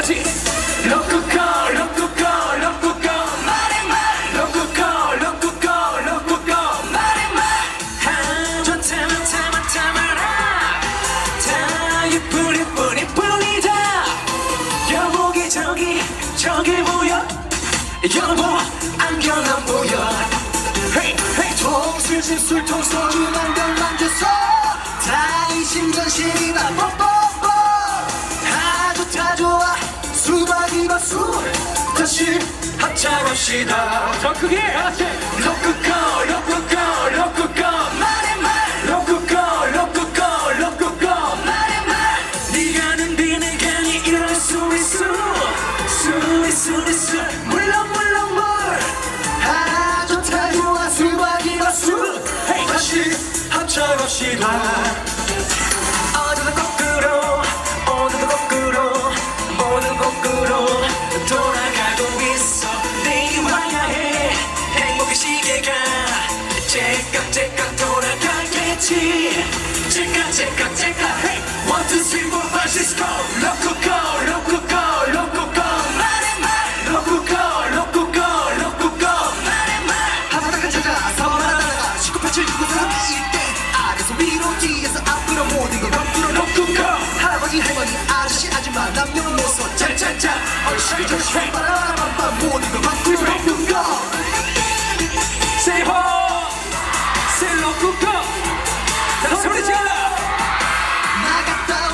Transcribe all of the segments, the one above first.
같이 로쿠꺼 로쿠꺼 로쿠꺼 말해 말 로쿠꺼 로쿠꺼 로쿠꺼 말해 말 좋다 많다 많다 많아. 다 예쁜 예쁜 예쁜이다. 여보기 저기 저기 보여. 여보 안경 안 보여. 헤이 헤이 통술심 술통 소주 만병 다시 합창합시다. 더 크게 같이 로쿠꺼 로쿠꺼 로쿠꺼 말해 말. 로쿠꺼 로쿠꺼 로쿠꺼 말해 말. 네가 는데 내가 네 이럴 수 있어. 수 있어 있어 돌아가겠지 째깍째깍 째깍. Hey. One two three four five six go. 로쿠꺼 로쿠꺼 로쿠꺼 말해 말 로쿠꺼 로쿠꺼 로쿠꺼 말해. 말 하나하나 찾아 사원하다가 1987 993 이때 아래서 위로 뒤에서 앞으로 모든 걸 거꾸로 로쿠꺼 할아버지 할머니 아저씨 아줌마 남녀노소 짜짜짜 얼씨구 조심 빠라밤밤 모든 걸 거꾸로 꺾고 세호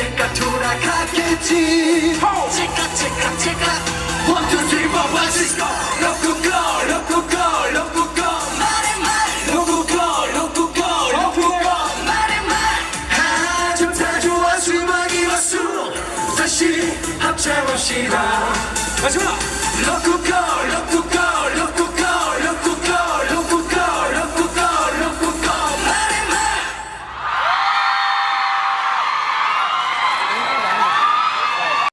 째깍째깍 돌아가겠지 호! 째깍째깍 째깍 One, two, three, four, five, six, go! 로쿠꺼, 로쿠꺼, 로쿠꺼, 말해 말. 로쿠꺼, 로쿠꺼, 로쿠꺼, 말해 말. 아, 좋다, 좋아, 수박이 박수. 다시 합창합시다. 마지막. 로쿠꺼, 로쿠꺼,